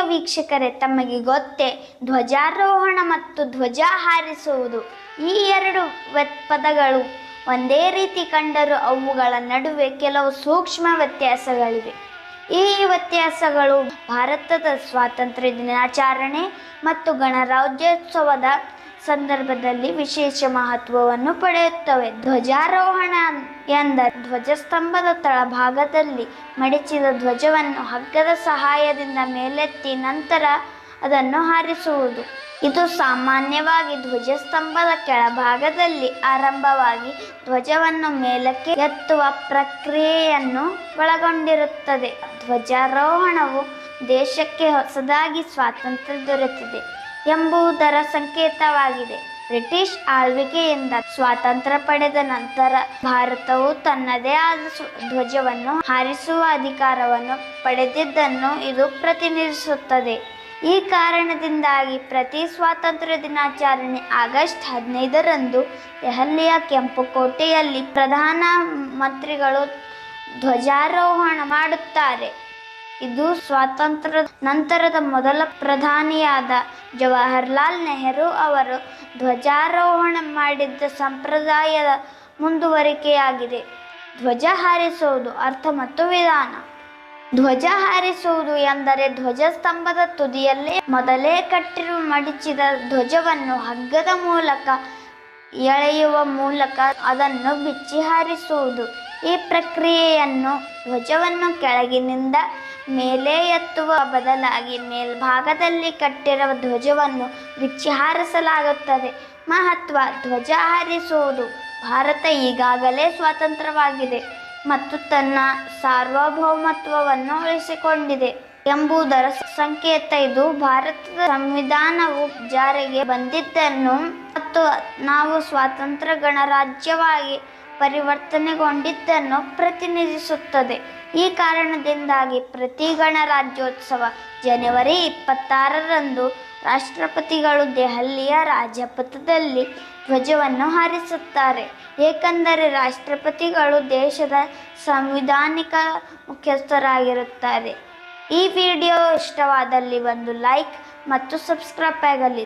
ವೀಕ್ಷಕರೇ, ತಮಗೆ ಗೊತ್ತೇ, ಧ್ವಜಾರೋಹಣ ಮತ್ತು ಧ್ವಜ ಹಾರಿಸುವುದು ಈ ಎರಡು ಪದಗಳು. ಒಂದೇ ರೀತಿ ಕಂಡರೂ ಅವುಗಳ ನಡುವೆ ಕೆಲವು ಸೂಕ್ಷ್ಮ ವ್ಯತ್ಯಾಸಗಳಿವೆ. ಈ ವ್ಯತ್ಯಾಸಗಳು ಭಾರತದ ಸ್ವಾತಂತ್ರ್ಯ ದಿನಾಚರಣೆ ಮತ್ತು ಗಣರಾಜ್ಯೋತ್ಸವದ ಸಂದರ್ಭದಲ್ಲಿ ವಿಶೇಷ ಮಹತ್ವವನ್ನು ಪಡೆಯುತ್ತವೆ. ಧ್ವಜಾರೋಹಣ ಎಂದರೆ ಧ್ವಜಸ್ತಂಭದ ತಳಭಾಗದಲ್ಲಿ ಮಡಿಚಿದ ಧ್ವಜವನ್ನು ಹಗ್ಗದ ಸಹಾಯದಿಂದ ಮೇಲೆತ್ತಿ ನಂತರ ಅದನ್ನು ಹಾರಿಸುವುದು. ಇದು ಸಾಮಾನ್ಯವಾಗಿ ಧ್ವಜಸ್ತಂಭದ ಕೆಳಭಾಗದಲ್ಲಿ ಆರಂಭವಾಗಿ ಧ್ವಜವನ್ನು ಮೇಲಕ್ಕೆ ಎತ್ತುವ ಪ್ರಕ್ರಿಯೆಯನ್ನು ಒಳಗೊಂಡಿರುತ್ತದೆ. ಧ್ವಜಾರೋಹಣವು ದೇಶಕ್ಕೆ ಹೊಸದಾಗಿ ಸ್ವಾತಂತ್ರ್ಯ ದೊರೆತಿದೆ. ಎಂಬುದರ ಸಂಕೇತವಾಗಿದೆ. ಬ್ರಿಟಿಷ್ ಆಳ್ವಿಕೆಯಿಂದ ಸ್ವಾತಂತ್ರ್ಯ ಪಡೆದ ನಂತರ ಭಾರತವು ತನ್ನದೇ ಆದ ಧ್ವಜವನ್ನು ಹಾರಿಸುವ ಅಧಿಕಾರವನ್ನು ಪಡೆದಿದ್ದನ್ನು ಇದು ಪ್ರತಿನಿಧಿಸುತ್ತದೆ. ಈ ಕಾರಣದಿಂದಾಗಿ ಪ್ರತಿ ಸ್ವಾತಂತ್ರ್ಯ ದಿನಾಚರಣೆ ಆಗಸ್ಟ್ ಹದಿನೈದರಂದು ದೆಹಲಿಯ ಕೆಂಪುಕೋಟೆಯಲ್ಲಿ ಪ್ರಧಾನ ಮಂತ್ರಿಗಳು ಧ್ವಜಾರೋಹಣ ಮಾಡುತ್ತಾರೆ. ಇದು ಸ್ವಾತಂತ್ರ್ಯ ನಂತರದ ಮೊದಲ ಪ್ರಧಾನಿಯಾದ ಜವಾಹರ್ಲಾಲ್ ನೆಹರು ಅವರು ಧ್ವಜಾರೋಹಣ ಮಾಡಿದ್ದ ಸಂಪ್ರದಾಯದ ಮುಂದುವರಿಕೆಯಾಗಿದೆ. ಧ್ವಜ ಹಾರಿಸುವುದು ಅರ್ಥ ಮತ್ತು ವಿಧಾನ. ಧ್ವಜ ಹಾರಿಸುವುದು ಎಂದರೆ ಧ್ವಜಸ್ತಂಭದ ತುದಿಯಲ್ಲೇ ಮೊದಲೇ ಕಟ್ಟಿರುವ ಮಡಿಚಿದ ಧ್ವಜವನ್ನು ಹಗ್ಗದ ಮೂಲಕ ಎಳೆಯುವ ಮೂಲಕ ಅದನ್ನು ಬಿಚ್ಚಿ ಹಾರಿಸುವುದು. ಈ ಪ್ರಕ್ರಿಯೆಯನ್ನು ಧ್ವಜವನ್ನು ಕೆಳಗಿನಿಂದ ಮೇಲೆ ಎತ್ತುವ ಬದಲಾಗಿ ಮೇಲ್ಭಾಗದಲ್ಲಿ ಕಟ್ಟಿರುವ ಧ್ವಜವನ್ನು ಬಿಚ್ಚಿ ಹಾರಿಸಲಾಗುತ್ತದೆ ಮಹತ್ವ, ಧ್ವಜ ಹಾರಿಸುವುದು ಭಾರತ ಈಗಾಗಲೇ ಸ್ವತಂತ್ರವಾಗಿದೆ ಮತ್ತು ತನ್ನ ಸಾರ್ವಭೌಮತ್ವವನ್ನು ಉಳಿಸಿಕೊಂಡಿದೆ ಎಂಬುದರ ಸಂಕೇತ ಇದು. ಭಾರತದ ಸಂವಿಧಾನವು ಜಾರಿಗೆ ಬಂದಿದ್ದನ್ನು ಮತ್ತು ನಾವು ಸ್ವಾತಂತ್ರ್ಯ ಗಣರಾಜ್ಯವಾಗಿ ಪರಿವರ್ತನೆಗೊಂಡಿದ್ದನ್ನು ಪ್ರತಿನಿಧಿಸುತ್ತದೆ. ಈ ಕಾರಣದಿಂದಾಗಿ ಪ್ರತಿ ಗಣರಾಜ್ಯೋತ್ಸವ ಜನವರಿ ಇಪ್ಪತ್ತಾರರಂದು ರಾಷ್ಟ್ರಪತಿಗಳು ದೆಹಲಿಯ ರಾಜಪಥದಲ್ಲಿ ಧ್ವಜವನ್ನು ಹಾರಿಸುತ್ತಾರೆ. ಏಕೆಂದರೆ ರಾಷ್ಟ್ರಪತಿಗಳು ದೇಶದ ಸಂವಿಧಾನಿಕ ಮುಖ್ಯಸ್ಥರಾಗಿರುತ್ತಾರೆ. ಈ ವಿಡಿಯೋ ಇಷ್ಟವಾದಲ್ಲಿ ಒಂದು ಲೈಕ್ ಮತ್ತು ಸಬ್ಸ್ಕ್ರೈಬ್ ಆಗಲಿ.